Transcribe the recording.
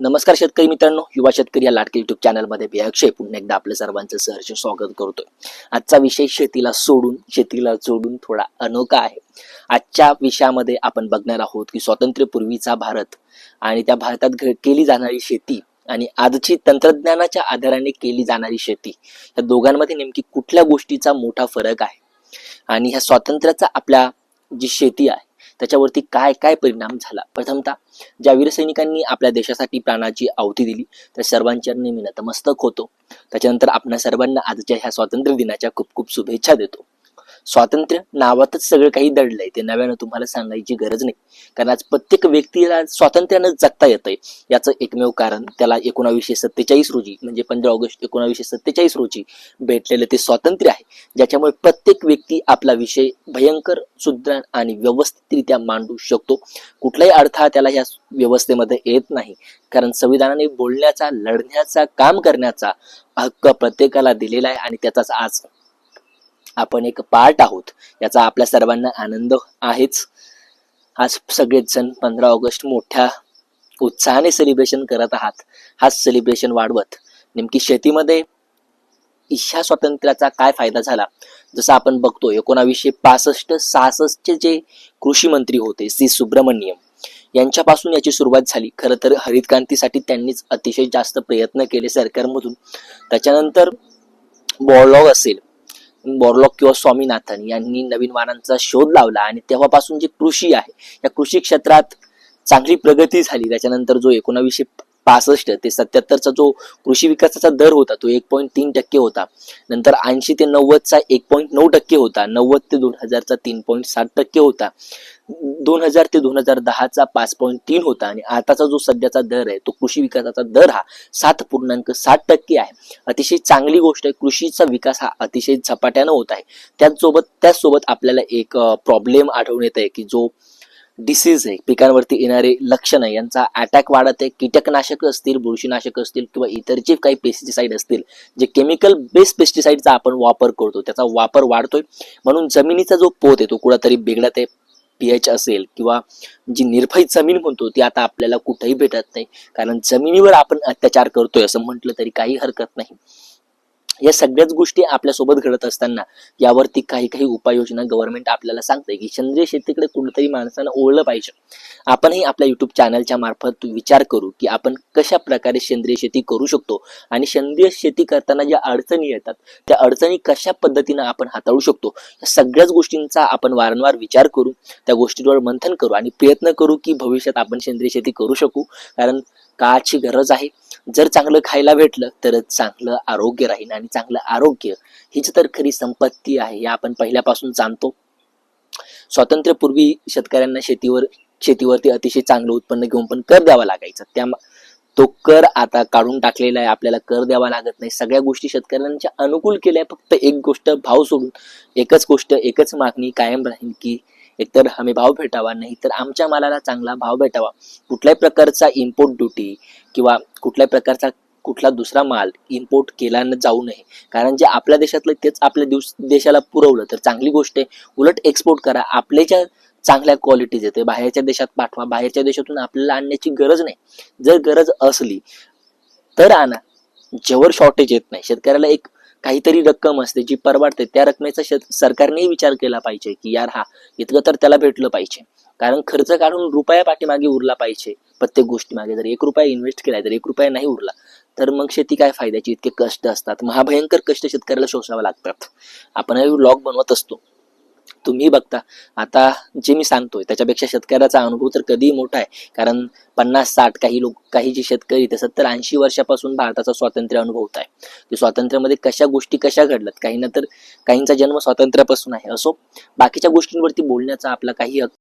नमस्कार शेतकरी मित्रांनो युवा शेतकरी या लाटके युट्यूब चॅनलमध्ये मी अक्षय. पुन्हा एकदा आपलं सर्वांचं सहर्ष स्वागत करतोय. आजचा विषय शेतीला सोडून शेतीला जोडून थोडा अनोखा आहे. आजच्या विषयामध्ये आपण बघणार आहोत की स्वातंत्र्यपूर्वीचा भारत आणि त्या भारतात घ- केली जाणारी शेती आणि आजची तंत्रज्ञानाच्या आधाराने केली जाणारी शेती या दोघांमध्ये नेमकी कुठल्या गोष्टीचा मोठा फरक आहे? आणि ह्या स्वातंत्र्याचा आपल्या जी शेती आहे त्याच्यावरती काय काय परिणाम झाला? प्रथमतः ज्या वीर सैनिकांनी आपल्या देशासाठी प्राणाची आहुती दिली त्या सर्वांच्या मी नतमस्तक होतो. त्याच्यानंतर आपल्या सर्वांना आजच्या ह्या स्वातंत्र्य दिनाच्या खूप खूप शुभेच्छा देतो. स्वातंत्र्य नावातच सगळं काही दडलंय. ते नव्यानं तुम्हाला सांगायची गरज नाही. कारण आज प्रत्येक व्यक्तीला स्वातंत्र्यानं जगता येतंय. याचं एकमेव कारण त्याला एकोणावीसशे सत्तेचाळीस रोजी म्हणजे पंधरा ऑगस्ट एकोणावीसशे सत्तेचाळीस रोजी भेटलेलं ते स्वातंत्र्य आहे. ज्याच्यामुळे प्रत्येक व्यक्ती आपला विषय भयंकर सुदृढ आणि व्यवस्थितरित्या मांडू शकतो. कुठलाही अडथळा त्याला या व्यवस्थेमध्ये येत नाही. कारण संविधानाने बोलण्याचा लढण्याचा काम करण्याचा हक्क प्रत्येकाला दिलेला आहे आणि त्याचाच आज आपण एक पार्ट आहोत. याचा आपल्या सर्वांना आनंद आहेच. आज सगळेच जण पंधरा ऑगस्ट मोठ्या उत्साहाने सेलिब्रेशन करत आहात. हाच सेलिब्रेशन वाढवत. नेमकी शेतीमध्ये ह्या स्वातंत्र्याचा काय फायदा झाला? जसं आपण बघतो एकोणावीसशे पासष्ट सहासष्टचे जे कृषी मंत्री होते सी. सुब्रमण्यम यांच्यापासून याची सुरुवात झाली. खरं तर हरित क्रांतीसाठी त्यांनीच अतिशय जास्त प्रयत्न केले सरकारमधून. त्याच्यानंतर बॉलॉग असेल बॉर्लॉक किंवा स्वामीनाथन यांनी नवीन वाहनांचा शोध लावला आणि तेव्हापासून जे कृषी आहे या कृषी क्षेत्रात चांगली प्रगती झाली. त्याच्यानंतर जो एकोणावीसशे पासष्ट ते सत्याहत्तरचा जो कृषी विकासाचा दर होता तो एक पॉईंट तीन टक्के होता. नंतर ऐंशी ते नव्वदचा एक पॉईंट नऊ टक्के होता. नव्वद ते दोन हजारचा तीन पॉईंट सात टक्के होता. दोन हजार ते दोन हजार दहाचा पाच पॉईंट तीन होता आणि आताचा जो सध्याचा दर आहे तो कृषी विकासाचा दर हा सात पूर्णांक सात टक्के आहे. अतिशय चांगली गोष्ट आहे कृषीचा विकास हा अतिशय झपाट्यानं होत आहे. त्याचसोबत त्याचसोबत आपल्याला एक प्रॉब्लेम आढळून येत आहे की जो डिसीज आहे. पिकांवरती येणारे लक्षण आहे. यांचा अटॅक वाढत आहे. कीटकनाशक असतील बुरशीनाशक असतील किंवा इतर जे काही पेस्टिसाईड असतील जे केमिकल बेस्ड पेस्टिसाईडचा आपण वापर करतो. त्याचा वापर वाढतोय. म्हणून जमिनीचा जो पोत आहे तो कुठंतरी बिघडत आहे. पीएच असेल किंवा जी निर्भय जमीन म्हणतो ती आता आपल्याला कुठेही भेटत नाही. कारण जमिनीवर आपण अत्याचार करतोय असं म्हटलं तरी काही हरकत नाही. या सगळ्याच गोष्टी आपल्यासोबत घडत असताना यावरती काही काही उपाययोजना गव्हर्नमेंट आपल्याला सांगते की सेंद्रिय शेतीकडे कुठेतरी माणसानं ओळलं पाहिजे. आपणही आपल्या युट्यूब चॅनलच्या मार्फत विचार करू की आपण कशा प्रकारे सेंद्रिय शेती करू शकतो आणि सेंद्रिय शेती करताना ज्या अडचणी येतात त्या अडचणी कशा पद्धतीनं आपण हाताळू शकतो या सगळ्याच गोष्टींचा आपण वारंवार विचार करू त्या गोष्टींवर मंथन करू आणि प्रयत्न करू की भविष्यात आपण सेंद्रिय शेती करू शकू. कारण काळाची गरज आहे. जर चांगलं खायला भेटलं तरच चांगलं आरोग्य राहील आणि चांगलं आरोग्य हीच तर खरी संपत्ती आहे हे आपण पहिल्यापासून जाणतो. स्वातंत्र्यपूर्वी शेतकऱ्यांना शेतीवर शेतीवरती अतिशय चांगलं उत्पन्न घेऊन पण कर द्यावा लागायचा. त्या तो कर आता काढून टाकलेला आहे आपल्याला कर द्यावा लागत नाही. सगळ्या गोष्टी शेतकऱ्यांच्या अनुकूल केल्या फक्त एक गोष्ट भाव सोडून एकच गोष्ट एकच मागणी कायम राहील की एकतर हमी भाव भेटावा नाही तर आमच्या मालाला चांगला भाव भेटावा. कुठल्याही प्रकारचा इम्पोर्ट ड्युटी किंवा कुठल्याही प्रकारचा कुठला दुसरा माल इम्पोर्ट केला जाऊ नये. कारण जे आपल्या देशातलं तेच आपल्या दिवस देशाला पुरवलं तर चांगली गोष्ट आहे. उलट एक्सपोर्ट करा. आपल्याच्या चांगल्या क्वालिटीज येते बाहेरच्या देशात पाठवा. बाहेरच्या देशातून आपल्याला आणण्याची गरज नाही. जर गरज असली तर आणा. जेवर शॉर्टेज येत नाही. शेतकऱ्याला एक काहीतरी रक्कम असते जी परवडते. त्या रकमेचा सरकारनेही विचार केला पाहिजे की यार हा इतकं तर त्याला भेटलं पाहिजे. कारण खर्च काढून रुपया पाठीमागे उरला पाहिजे. प्रत्येक गोष्टी मागे जर एक रुपया इन्व्हेस्ट केलाय तर एक रुपया नाही उरला तर मग शेती काय फायद्याची? इतके कष्ट असतात. महाभयंकर कष्ट शेतकऱ्याला शोषावे लागतात. आपण व्लॉग बनवत असतो. तुम्ही बघता. आता जे मी सांगतोय त्याच्यापेक्षा शेतकऱ्याचा अनुभव तर कधीही मोठा आहे. कारण पन्नास साठ काही लोक काही जे शेतकरी ते सत्तर ऐंशी वर्षापासून भारताचा स्वातंत्र्य अनुभवत आहे. ते स्वातंत्र्यामध्ये कशा गोष्टी कशा घडल्यात काही ना तर काहींचा जन्म स्वातंत्र्यापासून आहे. असो बाकीच्या गोष्टींवरती बोलण्याचा आपला काही